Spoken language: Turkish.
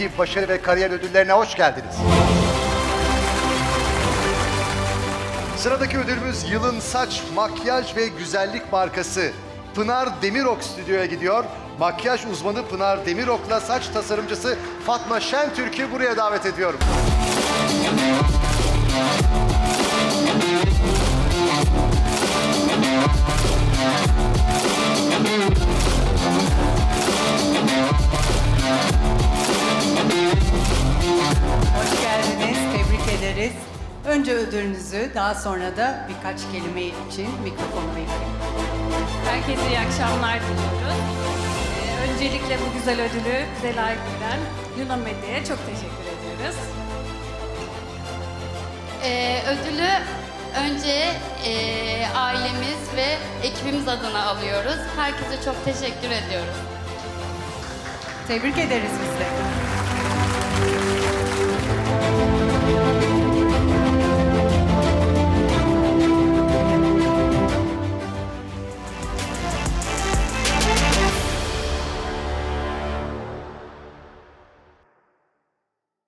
Kreatif Başarı ve Kariyer Ödülleri'ne hoş geldiniz. Sıradaki ödülümüz yılın saç, makyaj ve güzellik markası. Pınar Demirok stüdyoya gidiyor. Makyaj uzmanı Pınar Demirok'la saç tasarımcısı Fatma Şentürk'ü buraya davet ediyorum. Önce ödülünüzü, daha sonra da birkaç kelime için mikrofonu bekliyorum. Herkese iyi akşamlar diliyoruz. Ee, öncelikle bu güzel ödülü bize layık gören Yunan Medya'ya çok teşekkür ediyoruz. Ee, ödülü önce e, ailemiz ve ekibimiz adına alıyoruz. Herkese çok teşekkür ediyoruz. Tebrik ederiz biz de.